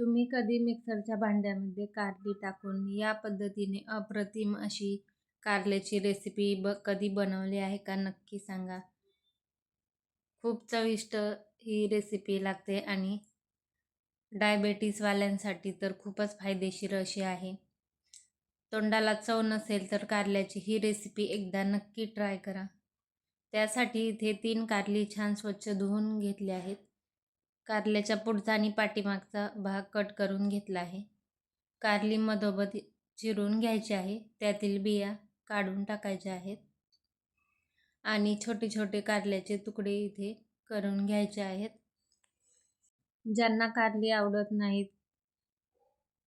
तुम्ही कधी मिक्सरच्या भांड्यामध्ये कारली टाकून या पद्धतीने अप्रतिम अशी कारल्याची रेसिपी ब कधी बनवली आहे का नक्की सांगा. खूप चविष्ट ही रेसिपी लागते आणि डायबेटीसवाल्यांसाठी तर खूपच फायदेशीर अशी आहे. तोंडाला चव नसेल तर कारल्याची ही रेसिपी एकदा नक्की ट्राय करा. त्यासाठी इथे तीन कारली छान स्वच्छ धुवून घेतले आहेत. कारल्याच्या पुढचा आणि पाठीमागचा भाग कट करून घेतला आहे. कारली मधोमध चिरून घ्यायची आहे. त्यातील बिया काढून टाकायच्या आहेत. आणि छोटे छोटे कारल्याचे तुकडे इथे करून घ्यायचे आहेत. ज्यांना कारली आवडत नाहीत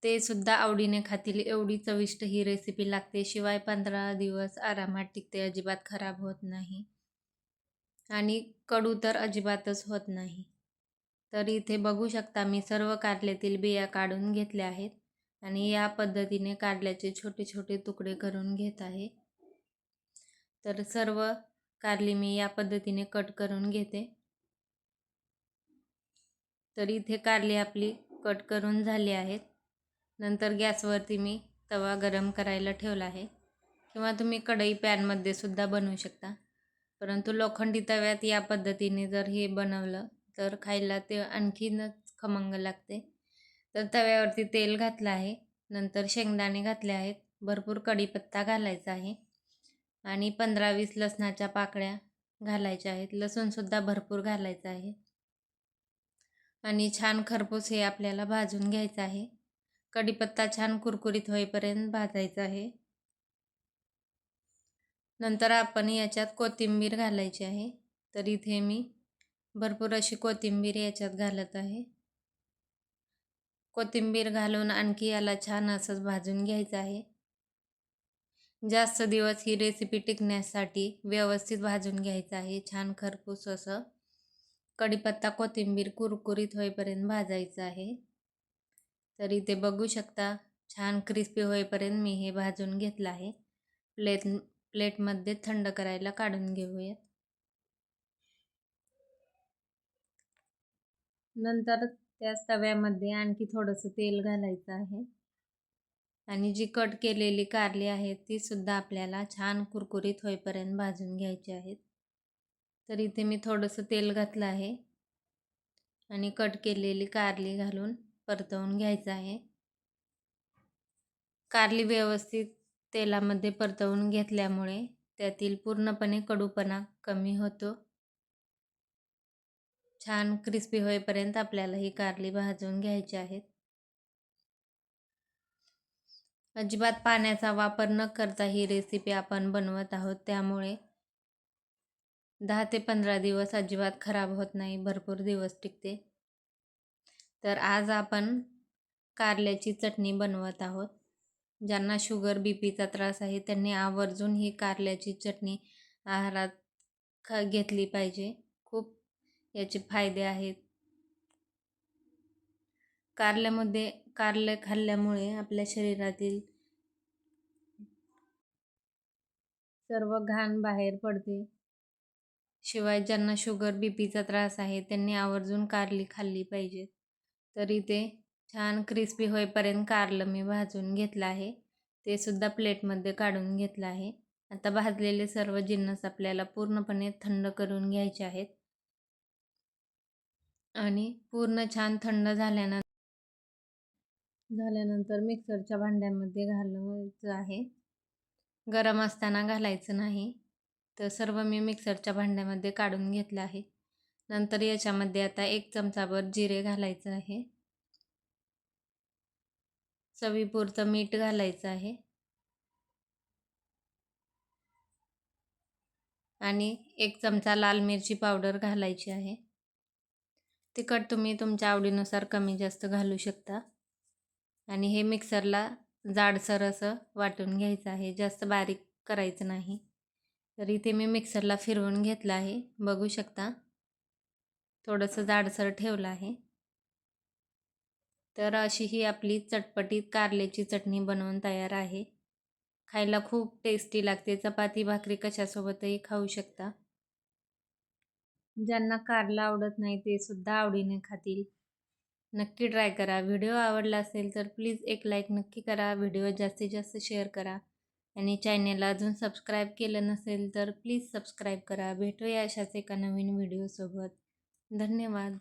ते सुद्धा आवडीने खातील. एवढी चविष्ट ही रेसिपी लागते. शिवाय पंधरा दिवस आरामात टिकते अजिबात खराब होत नाही. आणि कडू तर अजिबातच होत नाही. तर इथे बघू शकता मी सर्व कारल्यातील बिया काढून घेतल्या आहेत आणि या पद्धतीने कारल्याचे छोटे छोटे तुकडे करून घेत आहे. तर सर्व कारली मी या पद्धतीने कट करून घेते. तर इथे कारली आपली कट करून झाली आहेत. नंतर गॅसवरती मी तवा गरम करायला ठेवला आहे. किंवा तुम्ही कढई पॅनमध्ये सुद्धा बनवू शकता. परंतु लोखंडी तव्यात या पद्धतीने जर हे बनवलं तर खायला ते आणखीनच खमंग लागते. तर तव्यावरती तेल घातलं आहे. नंतर शेंगदाणे घातले आहेत. भरपूर कढीपत्ता घालायचा आहे. आणि पंधरा वीस लसणाच्या पाकळ्या घालायच्या आहेत. लसूणसुद्धा भरपूर घालायचं आहे. आणि छान खरपूस हे आपल्याला भाजून घ्यायचं आहे. कढीपत्ता छान कुरकुरीत होईपर्यंत भाजायचा आहे. नंतर आपण याच्यात कोथिंबीर घालायची आहे. तर इथे मी भरपूर अशी कोथिंबीर याच्यात घालत आहे. कोथिंबीर घालून आणखी याला छान असंच भाजून घ्यायचं आहे. जास्त दिवस ही रेसिपी टिकण्यासाठी व्यवस्थित भाजून घ्यायचं आहे. छान खरपूस असं कढीपत्ता कोथिंबीर कुरकुरीत होईपर्यंत भाजायचं आहे. तर इथे बघू शकता छान क्रिस्पी होईपर्यंत मी हे भाजून घेतलं आहे. प्लेट प्लेटमध्ये थंड करायला काढून घेऊयात. नंतर त्याच तव्यामध्ये आणखी थोडंसं तेल घालायचं आहे. आणि जी कट केलेली कारली आहे ती सुद्धा आपल्याला छान कुरकुरीत होईपर्यंत भाजून घ्यायची आहेत. तर इथे मी थोडंसं तेल घातलं आहे. आणि कट केलेली कारली घालून परतवून घ्यायचं आहे. कारली व्यवस्थित तेलामध्ये परतवून घेतल्यामुळे त्यातील पूर्णपणे कडूपणा कमी होतो. छान क्रिस्पी होईपर्यंत आपल्याला ही कारली भाजून घ्यायची आहेत अजिबात पाण्याचा वापर न करता ही रेसिपी आपण बनवत आहोत. त्यामुळे दहा ते पंधरा दिवस अजिबात खराब होत नाही भरपूर दिवस टिकते. तर आज आपण कारल्याची चटणी बनवत आहोत. ज्यांना शुगर बी पीचा त्रास आहे त्यांनी आवर्जून ही कारल्याची चटणी आहारात ख घेतली पाहिजे. याचे फायदे आहेत. कारल्यामध्ये कारले खाल्ल्यामुळे आपल्या शरीरातील सर्व घाण बाहेर पडते. शिवाय ज्यांना शुगर बी पीचा त्रास आहे त्यांनी आवर्जून कारली खाल्ली पाहिजे. तरी ते छान क्रिस्पी होईपर्यंत कारलं मी भाजून घेतलं आहे. ते सुद्धा प्लेटमध्ये काढून घेतलं आहे. आता भाजलेले सर्व जिन्नस आपल्याला पूर्णपणे थंड करून घ्यायचे आहेत. आणि पूर्ण छान थंड झाल्यानंतर झाल्यानंतर मिक्सरच्या भांड्यामध्ये घालायचं आहे. गरम असताना घालायचं नाही. तर सर्व मी मिक्सरच्या भांड्यामध्ये काढून घेतलं आहे. नंतर याच्यामध्ये आता एक चमचाभर जिरे घालायचं आहे. चवीपुरतं मीठ घालायचं आहे. आणि एक चमचा लाल मिरची पावडर घालायची आहे. तिखट तुम्ही तुमच्या आवडीनुसार कमी जास्त घालू शकता. आणि हे मिक्सरला जाडसर असं वाटून घ्यायचं आहे. जास्त बारीक करायचं नाही. तर इथे मी मिक्सरला फिरवून घेतलं आहे. बघू शकता. थोडंसं जाडसर ठेवलं आहे. तर अशी ही आपली चटपटीत कारल्याची चटणी बनवून तयार आहे. खायला खूप टेस्टी लागते. चपाती भाकरी कशासोबतही खाऊ शकता. ज्यांना कारला आवडत नाही ते सुद्धा आवडीने खातील. नक्की ट्राय करा. व्हिडिओ आवडला असेल तर प्लीज एक लाईक नक्की करा. व्हिडिओ जास्तीत जास्त शेअर करा. आणि चॅनेलला अजून सबस्क्राईब केलं नसेल तर प्लीज सबस्क्राईब करा. भेटूया अशाच एका नवीन व्हिडिओसोबत. धन्यवाद.